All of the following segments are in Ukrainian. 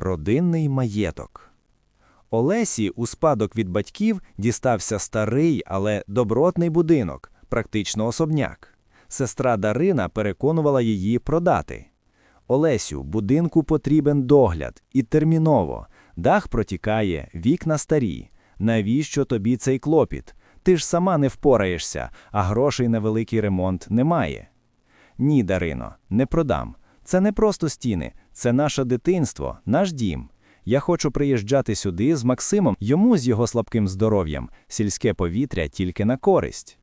Родинний маєток. Олесі у спадок від батьків дістався старий, але добротний будинок, практично особняк. Сестра Дарина переконувала її продати. Олесю, будинку потрібен догляд і терміново. Дах протікає, вікна старі. Навіщо тобі цей клопіт? Ти ж сама не впораєшся, а грошей на великий ремонт немає. Ні, Дарино, не продам. Це не просто стіни, це наше дитинство, наш дім. Я хочу приїжджати сюди з Максимом, йому з його слабким здоров'ям, сільське повітря тільки на користь.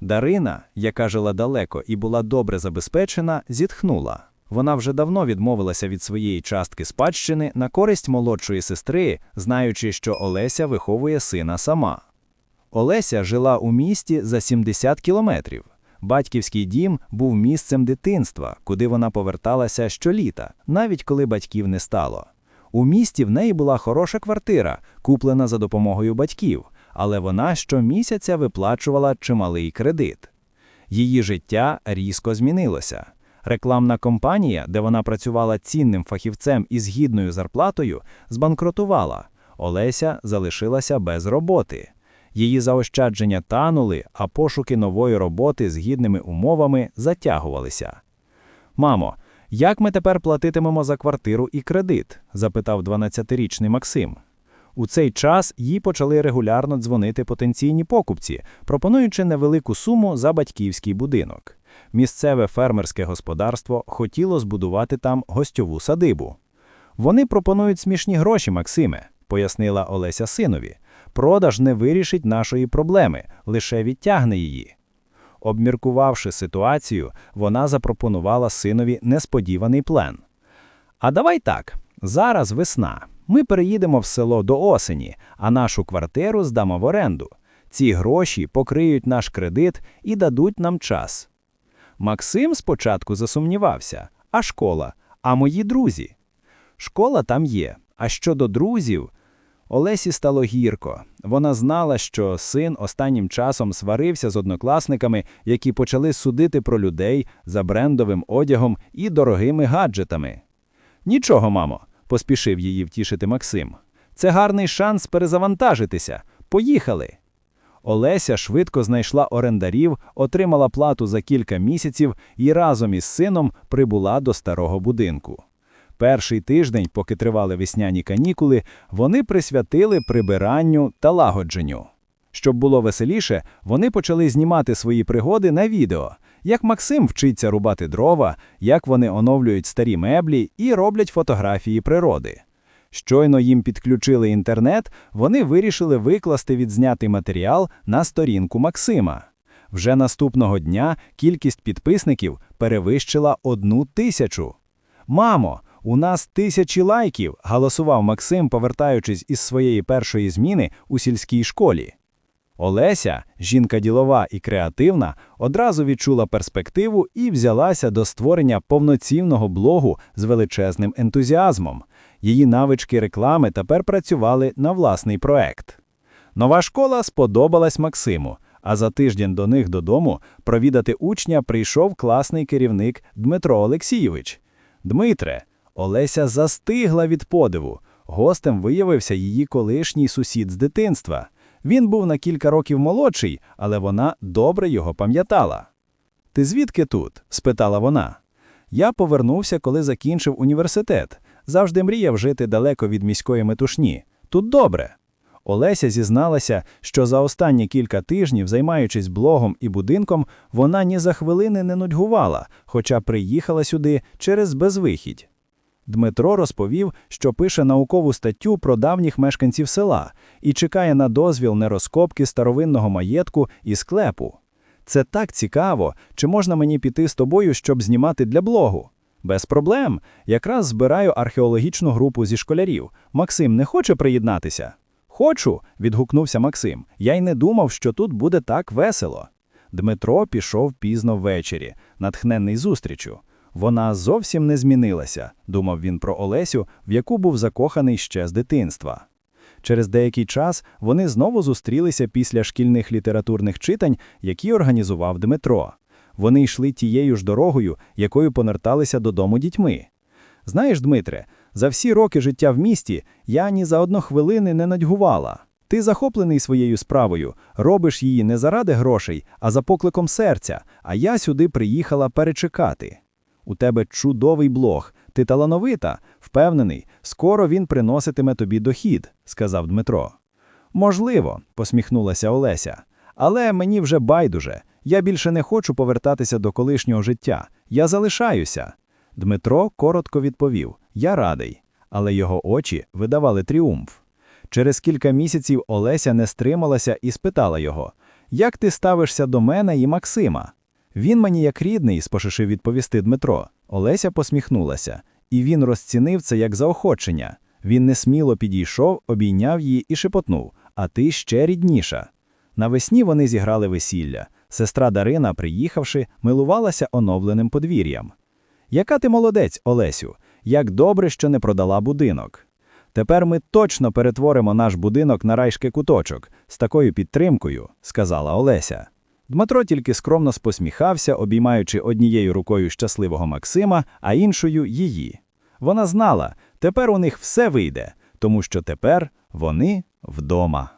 Дарина, яка жила далеко і була добре забезпечена, зітхнула. Вона вже давно відмовилася від своєї частки спадщини на користь молодшої сестри, знаючи, що Олеся виховує сина сама. Олеся жила у місті за 70 кілометрів. Батьківський дім був місцем дитинства, куди вона поверталася щоліта, навіть коли батьків не стало. У місті в неї була хороша квартира, куплена за допомогою батьків, але вона щомісяця виплачувала чималий кредит. Її життя різко змінилося. Рекламна компанія, де вона працювала цінним фахівцем із гідною зарплатою, збанкрутувала. Олеся залишилася без роботи. Її заощадження танули, а пошуки нової роботи з гідними умовами затягувалися. Мамо, як ми тепер платитимемо за квартиру і кредит? запитав 12-річний Максим. У цей час їй почали регулярно дзвонити потенційні покупці, пропонуючи невелику суму за батьківський будинок. Місцеве фермерське господарство хотіло збудувати там гостьову садибу. Вони пропонують смішні гроші, Максиме, пояснила Олеся синові. Продаж не вирішить нашої проблеми, лише відтягне її. Обміркувавши ситуацію, вона запропонувала синові несподіваний план. А давай так, зараз весна. Ми переїдемо в село до осені, а нашу квартиру здамо в оренду. Ці гроші покриють наш кредит і дадуть нам час. Максим спочатку засумнівався, а школа, а мої друзі. Школа там є, а щодо друзів, Олесі стало гірко. Вона знала, що син останнім часом сварився з однокласниками, які почали судити про людей за брендовим одягом і дорогими гаджетами. Нічого, мамо, поспішив її втішити Максим. Це гарний шанс перезавантажитися. Поїхали. Олеся швидко знайшла орендарів, отримала плату за кілька місяців і разом із сином прибула до старого будинку. Перший тиждень, поки тривали весняні канікули, вони присвятили прибиранню та лагодженню. Щоб було веселіше, вони почали знімати свої пригоди на відео, як Максим вчиться рубати дрова, як вони оновлюють старі меблі і роблять фотографії природи. Щойно їм підключили інтернет, вони вирішили викласти відзнятий матеріал на сторінку Максима. Вже наступного дня кількість підписників перевищила одну тисячу. Мамо, у нас тисячі лайків, голосував Максим, повертаючись із своєї першої зміни у сільській школі. Олеся, жінка ділова і креативна, одразу відчула перспективу і взялася до створення повноцінного блогу з величезним ентузіазмом. Її навички реклами тепер працювали на власний проект. Нова школа сподобалась Максиму, а за тиждень до них додому провідати учня прийшов класний керівник Дмитро Олексійович. Дмитре, Олеся застигла від подиву. Гостем виявився її колишній сусід з дитинства. Він був на кілька років молодший, але вона добре його пам'ятала. Ти звідки тут? спитала вона. Я повернувся, коли закінчив університет. Завжди мріяв жити далеко від міської метушні. Тут добре. Олеся зізналася, що за останні кілька тижнів, займаючись блогом і будинком, вона ні за хвилини не нудьгувала, хоча приїхала сюди через безвихідь. Дмитро розповів, що пише наукову статтю про давніх мешканців села і чекає на дозвіл нерозкопки старовинного маєтку і склепу. Це так цікаво, чи можна мені піти з тобою, щоб знімати для блогу? Без проблем. Якраз збираю археологічну групу зі школярів. Максим не хоче приєднатися? Хочу, відгукнувся Максим. Я й не думав, що тут буде так весело. Дмитро пішов пізно ввечері, натхненний зустрічю. Вона зовсім не змінилася, думав він про Олесю, в яку був закоханий ще з дитинства. Через деякий час вони знову зустрілися після шкільних літературних читань, які організував Дмитро. Вони йшли тією ж дорогою, якою понерталися додому дітьми. Знаєш, Дмитре, За всі роки життя в місті я ні за одну хвилини не надьгувала. Ти захоплений своєю справою, робиш її не заради грошей, а за покликом серця, а я сюди приїхала перечекати. У тебе чудовий блог, ти талановита, впевнений, скоро він приноситиме тобі дохід, сказав Дмитро. Можливо, посміхнулася Олеся. Але мені вже байдуже. Я більше не хочу повертатися до колишнього життя. Я залишаюся. Дмитро коротко відповів: Я радий, але його очі видавали тріумф. Через кілька місяців Олеся не стрималася і спитала його: Як ти ставишся до мене і Максима? Він мені як рідний, спошишив відповісти Дмитро. Олеся посміхнулася, і він розцінив це як заохочення. Він несміло підійшов, обійняв її і шепотнув: А ти ще рідніша. Навесні вони зіграли весілля. Сестра Дарина, приїхавши, милувалася оновленим подвір'ям. Яка ти молодець, Олесю, як добре, що не продала будинок. Тепер ми точно перетворимо наш будинок на райський куточок з такою підтримкою, сказала Олеся. Дмитро тільки скромно посміхався, обіймаючи однією рукою щасливого Максима, а іншою її. Вона знала, тепер у них все вийде, тому що тепер вони вдома.